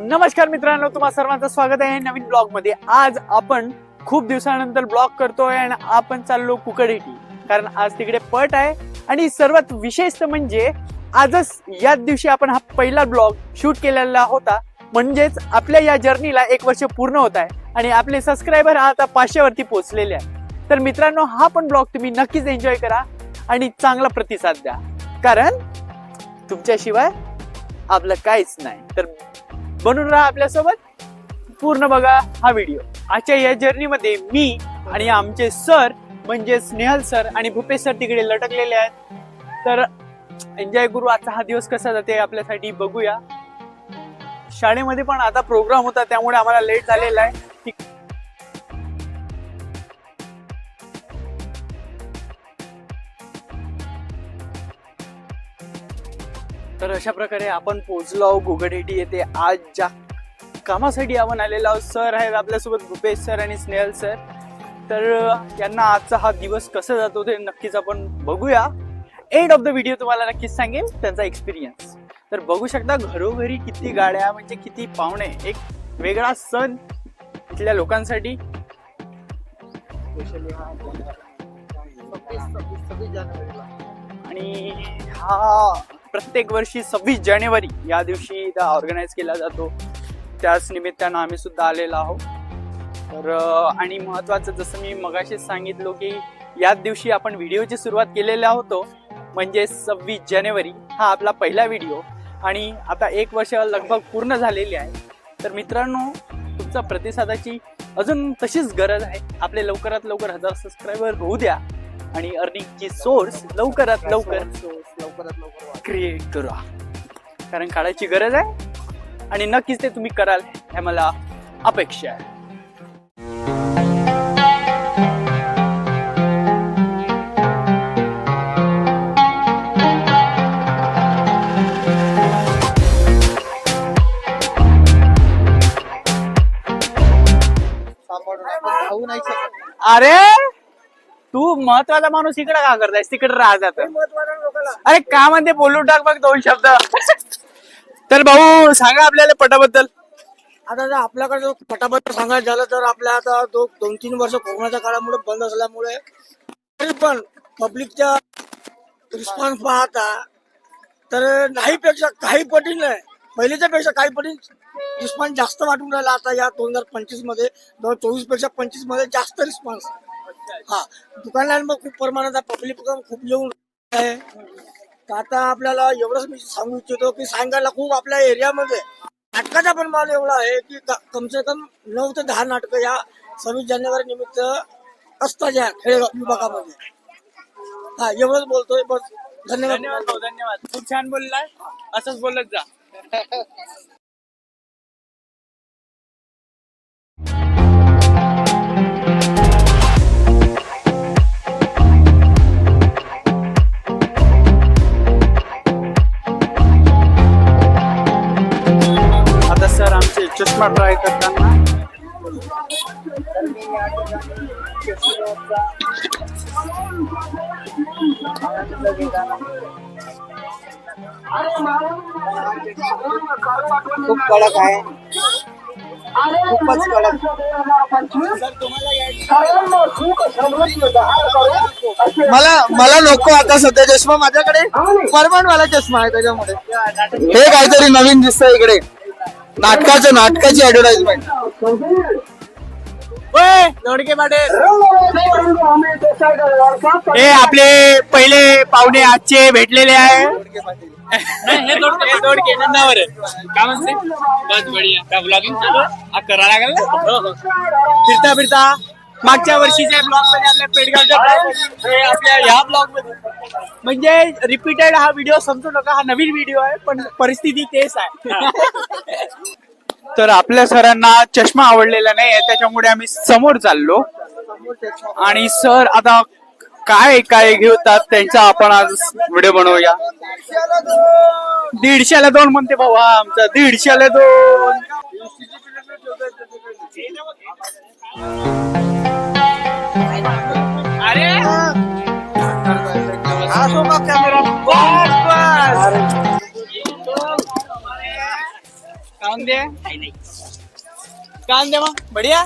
नमस्कार मित्रांनो तुम्हा सर्वांचं स्वागत आहे नवीन ब्लॉगमध्ये आज आपण खूप दिवसानंतर ब्लॉग करतोय आणि आपण चाललो कुकडीटी कारण आज तिकडे पट आहे आणि सर्वात विशेष म्हणजे आजच याच दिवशी आपण हा पहिला ब्लॉग शूट केलेला होता. म्हणजेच आपल्या या जर्नीला एक वर्ष पूर्ण होत आहे आणि आपले सबस्क्रायबर आता पाचशे वरती पोहोचलेले आहे तर मित्रांनो हा पण ब्लॉग तुम्ही नक्कीच एन्जॉय करा आणि चांगला प्रतिसाद द्या. कारण तुमच्याशिवाय आपलं काहीच नाही. तर बनून राहा आपल्यासोबत. पूर्ण बघा हा व्हिडिओ. आजच्या या जर्नीमध्ये मी आणि आमचे सर म्हणजे स्नेहल सर आणि भूपेश सर तिकडे लटकलेले आहेत. तर एन्जॉय करू. आजचा हा दिवस कसा जाते आपल्यासाठी बघूया. शाळेमध्ये पण आता प्रोग्राम होता त्यामुळे आम्हाला लेट झालेला आहे. तर अशा प्रकारे आपण पोहोचलो आहोत गुगडेटी येथे. आज ज्या कामासाठी आपण आलेलो आहोत सर आहेत आपल्यासोबत भूपेश सर आणि स्नेहल सर. तर यांना आजचा हा दिवस कसा जातो ते नक्कीच आपण बघूया. एंड ऑफ द व्हिडिओ तुम्हाला नक्कीच सांगेल त्यांचा एक्सपिरियन्स तर बघू शकता घरोघरी किती गाड्या म्हणजे किती पाहुणे एक वेगळा सण इथल्या लोकांसाठी. आणि हा प्रत्येक वर्षी सव्वीस जानेवारी या दिवशी ऑर्गनाईज केला जातो. त्याच निमित्तानं आम्ही सुद्धा आलेलो आहोत. तर आणि महत्वाचं जसं मी मगाशीच सांगितलो की याच दिवशी आपण व्हिडिओची सुरुवात केलेला होतो म्हणजे सव्वीस जानेवारी हा आपला पहिला व्हिडिओ. आणि आता एक वर्ष लगभग पूर्ण झालेली आहे. तर मित्रांनो तुमचा प्रतिसादाची अजून तशीच गरज आहे. आपले लवकरात लवकर हजार सबस्क्रायबर होऊ द्या. आणि अर्निंगची सोर्स लवकरात लवकर लवकरात लवकर क्रिएट करा. कारण काळाची गरज आहे आणि नक्कीच ते तुम्ही कराल हे मला अपेक्षा आहे. महत्त्वाचा माणूस इकडे का करतायस तिकडे राहा जात लोकांना अरे का म्हणते बोलून टाक बघ दोन शब्द. तर भाऊ सांगा आपल्याला पटाबद्दल. आता जर आपल्याकडे जर फटाफट सांगायचं झालं तर आपल्या आता दो दोन तीन वर्ष कोरोनाच्या काळामुळे बंद असल्यामुळे तरी पण पब्लिकच्या रिस्पॉन्स पाहता तर नाही पेक्षा काही पटीने पहिल्याच्या पेक्षा काही पटी रिस्पॉन्स जास्त वाटून राहिला. आता या दोन हजार पंचवीसमध्ये दोन चोवीसपेक्षा पंचवीसमध्ये जास्त रिस्पॉन्स हा. दुकानांवर खूप प्रमाणात पब्लिक पण खूप येऊन आहे. तर आता आपल्याला एवढंच मी सांगू इच्छितो की सायंकाळला खूप आपल्या एरियामध्ये नाटकाचा पण माल एवढा आहे की क- कम से कम नऊ ते दहा नाटकं या सव्वीस जानेवारी निमित्त असतात या खेळगाव विभागामध्ये. हा एवढंच बोलतोय. बस धन्यवाद. धन्यवाद. खूप छान बोललाय. असंच बोलत जा. चष्मा ट्राय करताना. खूप कडक आहे. खूपच कडक. मला मला नको आता सध्या चष्मा माझ्याकडे. परमनंट वाला चष्मा आहे त्याच्यामध्ये हे काहीतरी नवीन दिसतंय इकडे. नाटकाचं नाटकाची ऍडव्हर्टाइजमेंट पाटील. हे आपले पहिले पाहुणे आजचे भेटलेले आहे. हे दोडके हे दोडके नंदावर. आहे. काय म्हणते? बस बढिया. का ब्लॉगिंग हा करा लागेल ना? फिरता फिरता. मागच्या वर्षीच्या ब्लॉगमध्ये आपल्या पेडगावच्या आपल्या ह्या ब्लॉगमध्ये. म्हणजे रिपीटेड हा व्हिडिओ समजू नका हा नवीन व्हिडिओ आहे पण परिस्थिती तेच आहे. तर आपल्या सरांना चष्मा आवडलेला नाही आहे त्याच्यामुळे आम्ही समोर चाललो. आणि सर आता काय काय घेतात त्यांचा आपण आज व्हिडिओ बनवूया. दीडशेला दोन म्हणते भाऊ आमचा दीडशेला दोन. अरे! असो का कॅमेरा बस बस. खाऊन दे. खाऊन दे मग. बढिया.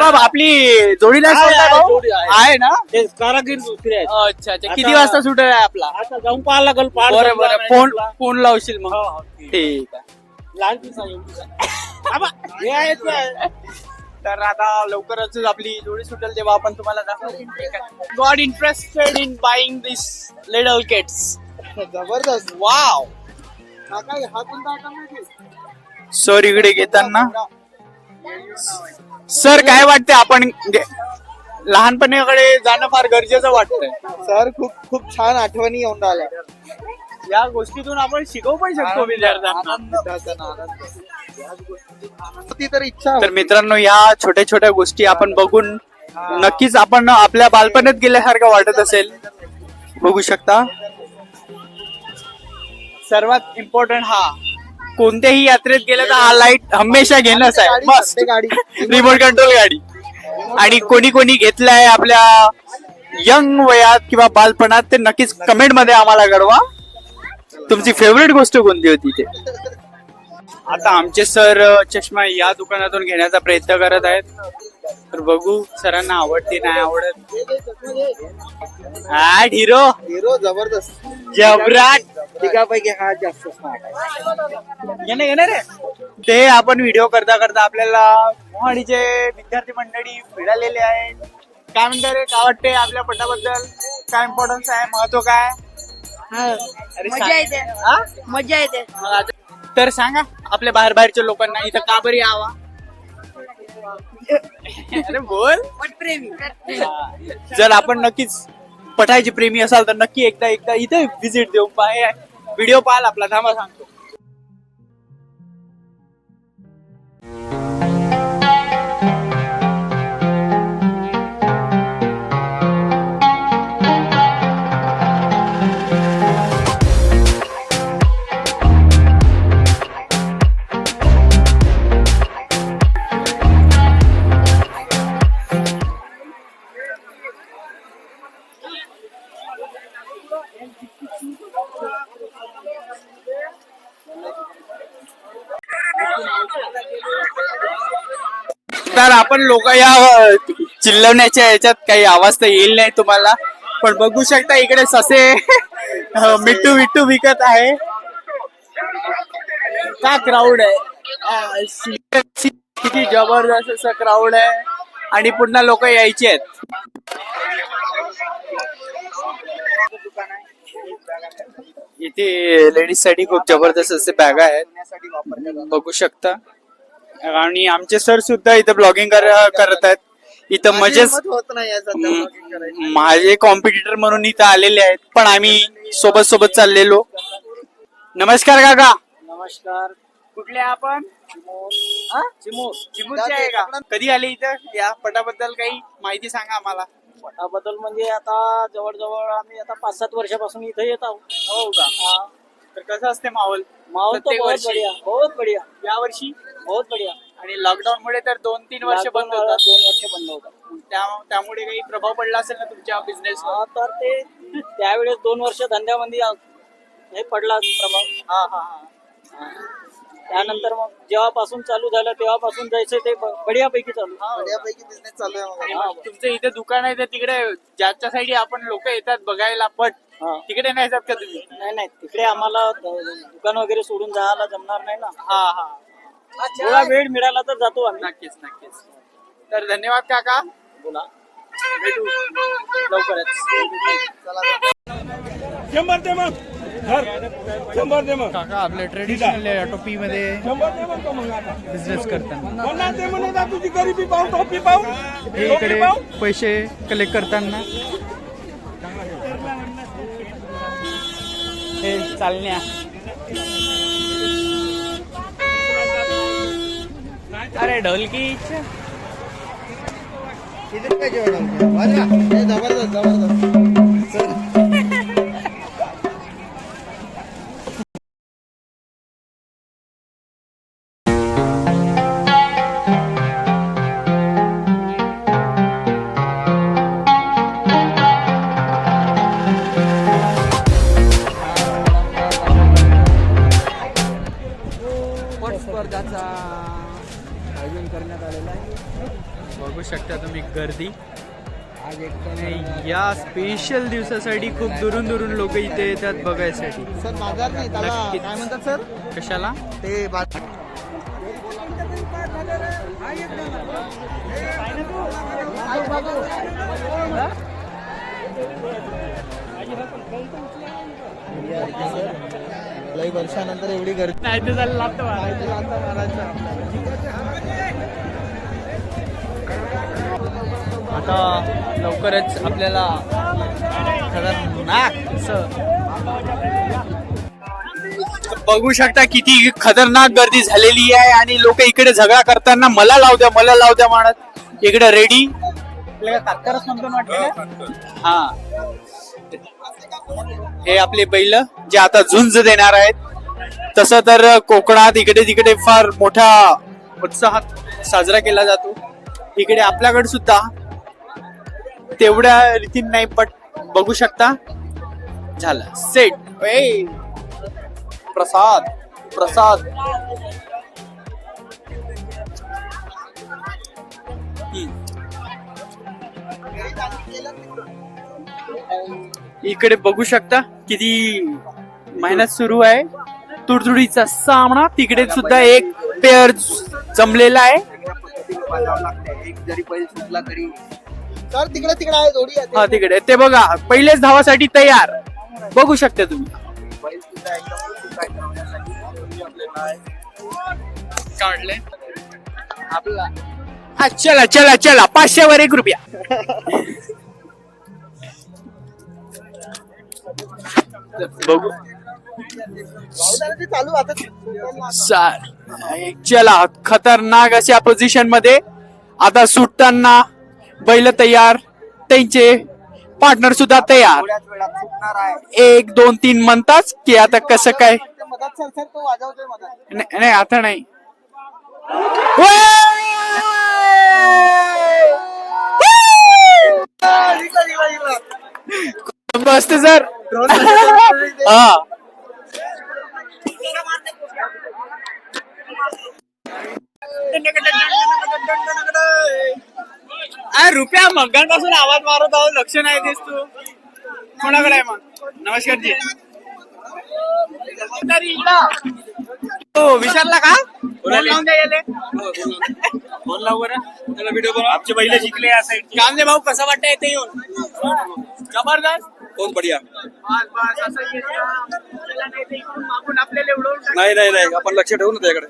बाबा आपली जोडी नाही आहे, सोडताय आहे, भाऊ? जोडी आहे. आहे ना? ते कारागीर दुसरे आहेत. अच्छा अच्छा. किती आता- वाजता सुटेल आहे आपला? आता जाऊन पाहायला लागल पार बरं बरं. नाही फोन. फोन लावशील मग. हो, हो, ठीक. ठीक आहे. लहान piece आहे, एवढीच आहे. आबा, हे आहे ते आहे. तर आता लवकरच आपली जोडी सुटेल तेव्हा आपण तुम्हाला दाखवू got interested in buying this little kits जबरदस्त. वाव हा कोणता सर इकडे घेताना. सर काय वाटते आपण लहानपणीकडे जाणं फार गरजेचं वाटतंय. सर खूप खूप छान आठवणी येऊन राहिल्या. या गोष्टीतून आपण शिकवू पण शकतो विद्यार्थ्यांना. ती तर इच्छा तर मित्रांनो या छोट्या छोट्या गोष्टी आपण बघून नक्कीच आपण आपल्या बालपणात गेल्यासारखं वाटत असेल. बघू शकता. सर्वात इम्पॉर्टंट हा. कोणत्याही यात्रेत गेलं तर हा लाइट हमेशा घेणंच आहे प्रत्येक गाडी. रिमोट कंट्रोल गाडी. आणि कोणी कोणी घेतलाय आपल्या यंग वयात किंवा बालपणात ते नक्कीच कमेंटमध्ये आम्हाला कळवा. तुमची फेवरेट गोष्ट कोणती होती ते? आता आमचे सर चष्मा या दुकानातून घेण्याचा प्रयत्न करत आहेत. तर बघू सरांना आवडते नाही आवडत. हा हिरो. हिरो जबरदस्त. जबराट. तिघापैकी हा जास्त स्मार्ट आहे. येणे येणे रे ते आपण व्हिडिओ करता करता आपल्याला मोहाडीचे विद्यार्थी मंडळी मिळालेले आहेत. काय म्हणते रे काय वाटते आपल्या पटाबद्दल? काय इम्पॉर्टन्स आहे? महत्त्व काय? अरे मजा सांग. येते. हा? मजा येते. मग आता- तर सांगा आपल्या बाहेर बाहेरच्या लोकांना इथं का बरी यावा? अरे बोल. जर आपण नक्कीच पठायचे प्रेमी असाल तर नक्की एकदा एकदा इथे व्हिजिट देऊ पाय व्हिडिओ पाहाल आपला थांबा सांगतो तर आपण लोक या चिल्लवण्याच्या याच्यात काही आवाज तर येईल नाही तुम्हाला. पण बघू शकता इकडे ससे अ, मिट्टू विकत आहे. का क्राऊड आहे? किती जबरदस्त असं क्राऊड आहे. आणि पुन्हा लोक यायचे आहेत. इथे लेडीजसाठी खूप जबरदस्त असे बॅग आहेत. बघू शकता. आणि आमचे सर सुद्धा इथं ब्लॉगिंग करत आहेत. इथं मजेच माझे कॉम्पिटिटर म्हणून इथं आलेले आहेत. पण आम्ही सोबत सोबत चाललेलो. नमस्कार काका. नमस्कार. कुठले आपण? हा? चिमूरचे आहे का? कधी आले इथं? या पटाबद्दल काही माहिती सांगा आम्हाला. पटाबद्दल म्हणजे आता जवळजवळ आम्ही आता पाच सात वर्षापासून इथे येत आहोत. हो का? तर कसं असते माहोल? माहोल तो प्रत्येक बहुत वर्षी? बढिया बहुत बढिया. या वर्षी? बहुत बढिया. आणि लॉकडाऊन मुळे तर दोन तीन वर्ष Lockdown बंद वाला होतात. दोन वर्ष बंद होतात. त्या- त्यामुळे काही प्रभाव पडला असेल ना तुमच्या बिझनेस हा, तर ते त्यावेळेस दोन वर्ष धंद्यामध्ये आ- हे पडला प्रभाव. हा हा. हा. त्यानंतर मग जेव्हापासून चालू झालं तेव्हापासून जायचं ते बढियापैकी चालू. बढियापैकी बिझनेस चालू मग तुमचं इथे दुकान आहे तर तिकडे ज्याच्या साईड आपण लोक येतात बघायला पट हा. तिकडे नाही जात का तुम्ही? नाही नाही तिकडे आम्हाला द- दुकान वगैरे सोडून जायला जमणार नाही ना. हा हा. थोडा वेळ मिळाला तर जातो आम्ही. नक्कीच नक्कीच. तर धन्यवाद काका. बोला. भेटू. लवकरच. शंभर दे मग. शंभर दे मग. काका आपल्या ट्रेडिशनल टोपी मध्ये शंभर दे मग तो मग आता. बिझनेस करताना. पन्नास दे तुझी गरिबी पाहून टोपी हे टोपी इकडे पैसे कलेक्ट करताना. हे चालण्या. अरे ढोलकी. जबरदस्त जबरदस्त. आयोजन करण्यात आलेलं आहे. बघू शकता तुम्ही गर्दी. आज या स्पेशल दिवसासाठी खूप दुरून दुरून लोक इथे येतात बघायसाठी. सर बाजार नाही त्याला नक्कीच. काय म्हणतात सर? कशाला? ते बाजार. लई वर्षानंतर एवढी गर्दी. नाही ते झालं लागतं आता मारायचं. आपल्याला. आता लवकरच आपल्याला खतरनाक बघू शकता किती खतरनाक गर्दी झालेली आहे आणि लोक इकडे झगडा करताना मला लाव द्या मला लाव द्या म्हणत इकडे रेडी वाटतं हा हे. आपले बैल जे आता झुंज देणार आहेत. तसं तर कोकणात इकडे तिकडे फार मोठ्या उत्साहात साजरा केला जातो. इकडे आपल्याकडे सुद्धा तेवढ्या रीतीने नाही बट बघू शकता. झालं. Set a. प्रसाद. प्रसाद. इकडे बघू शकता किती मेहनत सुरू आहे. तुडतुडीचा सामना. तिकडे सुद्धा एक पेअर जमलेला आहे. जरी सुटला तरी सर तिकडे तिकडे आहे जोडी आहे. हा तिकडे. ते बघा पहिलेच धावासाठी तयार. बघू शकता तुम्ही. काढले. आपला. हा, चला चला चला. पाचशे वर एक रुपया. बघू. ते चालू आता. चाल. चला खतरनाक अशा पोझिशनमध्ये. आता सुटताना बैल तयार त्यांचे पार्टनर सुद्धा तयार थोड्याच वेळात सुटणार आहे एक दोन तीन म्हणताच की आता कसं काय ते सर सर तो वाजवतोय मधात नाही नाही, आता नाही मस्त सर हा अरे रुपया मगांपासून आवाज मारत आहोत लक्ष नाही देस तू. कोणाकडे आहे मग? नमस्कार जी. हो विचारला का? फोन लावून द्या याले. फोन लावू बरं. त्याला व्हिडिओ बनव. आमचे बैल जिंकले या साईड कांदे भाऊ कसं वाटतं इथे येऊन? जबरदस्त. बहुत बढ़िया? बस बस असं येतं. आपल्याला नाही ते इकडून मागून आपल्याला एवढं टाक- नाही नाही नाही. आपण लक्ष ठेवू ना त्याकडे.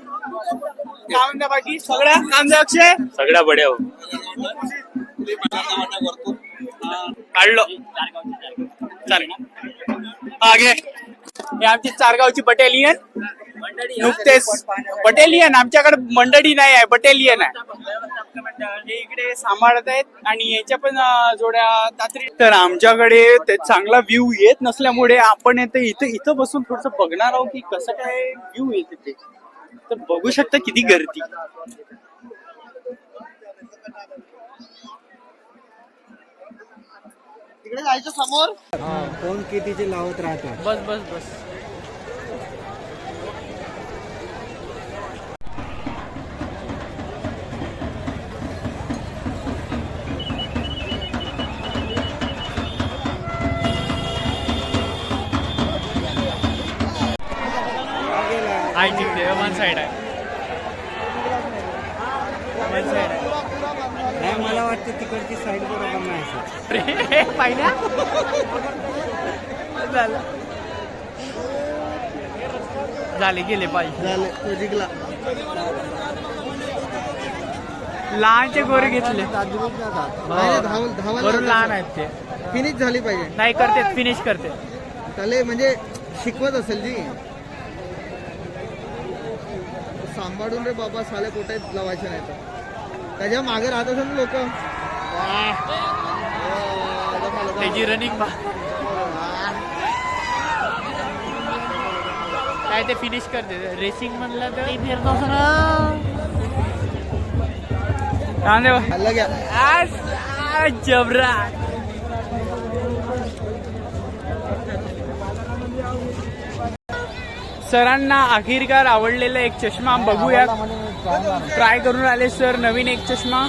काय म्हणता बाकी सगळ्या कांदे अक्षय सगळ्या बड्या हो. काढलो. चालेल. हा घे हे आमची चारगावची बटालियन. नुकतेच बटालियन. आमच्याकडे मंडळी नाही आहे बटालियन आहे. हे इकडे सांभाळत आहेत आणि याच्या पण अं, जोड्या तातरी तर आमच्याकडे ते चांगला व्ह्यू येत नसल्यामुळे आपण येते इथं इथं बसून थोडस बघणार आहोत की कसं काय व्ह्यू येते ते. तर बघू शकता किती गर्दी. तिकडे जायचं समोर. कोण कितीचे लावत राहतात? बस बस बस. साइड आहे. वन साइड आहे नाही मला वाटतं तिकडची साईड बरोबर नाही झालं. झाले गेले पाहिजे झालं तो जिंकला. लहानचे गोरे घेतले. वरून लहान आहेत ते. फिनिश झाली पाहिजे. नाही करते फिनिश करते. त्याला म्हणजे शिकवत असेल जी. सांभाळून रे बाबा साले कुठे लावायचे नाही तर त्याच्यामागे राहत असेल ना लोक. त्याची रनिंग काय ते फिनिश करते? रेसिंग म्हणलं तर? फिरतो हल्ला घ्या. आज आज जबरा सरांना अखेरकार आवडलेला एक चष्मा बघूया ट्राय करून आले सर. नवीन एक चष्मा.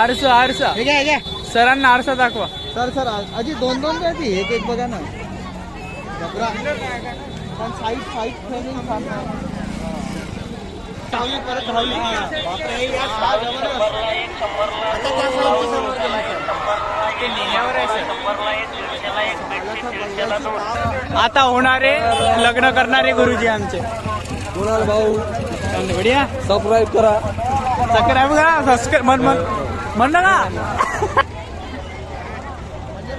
आरसा आरसा. सरांना आरसा दाखवा. सर सर अजी दोन दोन द्यायची एक एक बघा ना. साईड साईड परत राहिली. आता होणारे लग्न करणारे गुरुजी आमचे. कुणाल भाऊ? बढिया. सबस्क्राईब करा. सबस्क्राईब करा सबस्क्राईब म्हण म्हण ना का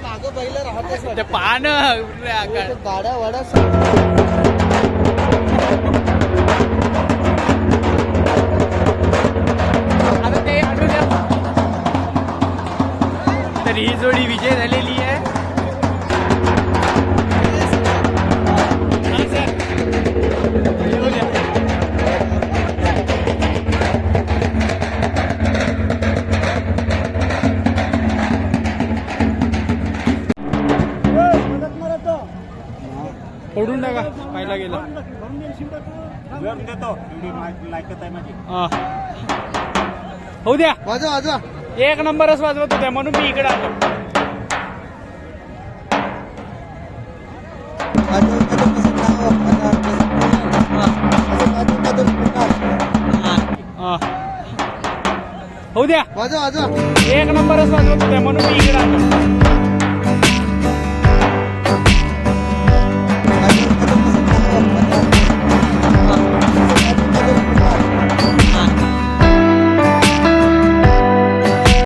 मागं पहिलं राहते सर. ते पाहणं गाड्या वाड्या जोडी विजय झालेली आहे हा. फोडून टाका पाहिला गेला. हा. होऊ द्या. वाजवा वाजवा. एक नंबरच वाजवत होत्या म्हणून मी इकडे आलो. हा. होऊ द्या. वाजवा वाजवा. एक नंबरच वाजवत होत्या म्हणून मी इकडे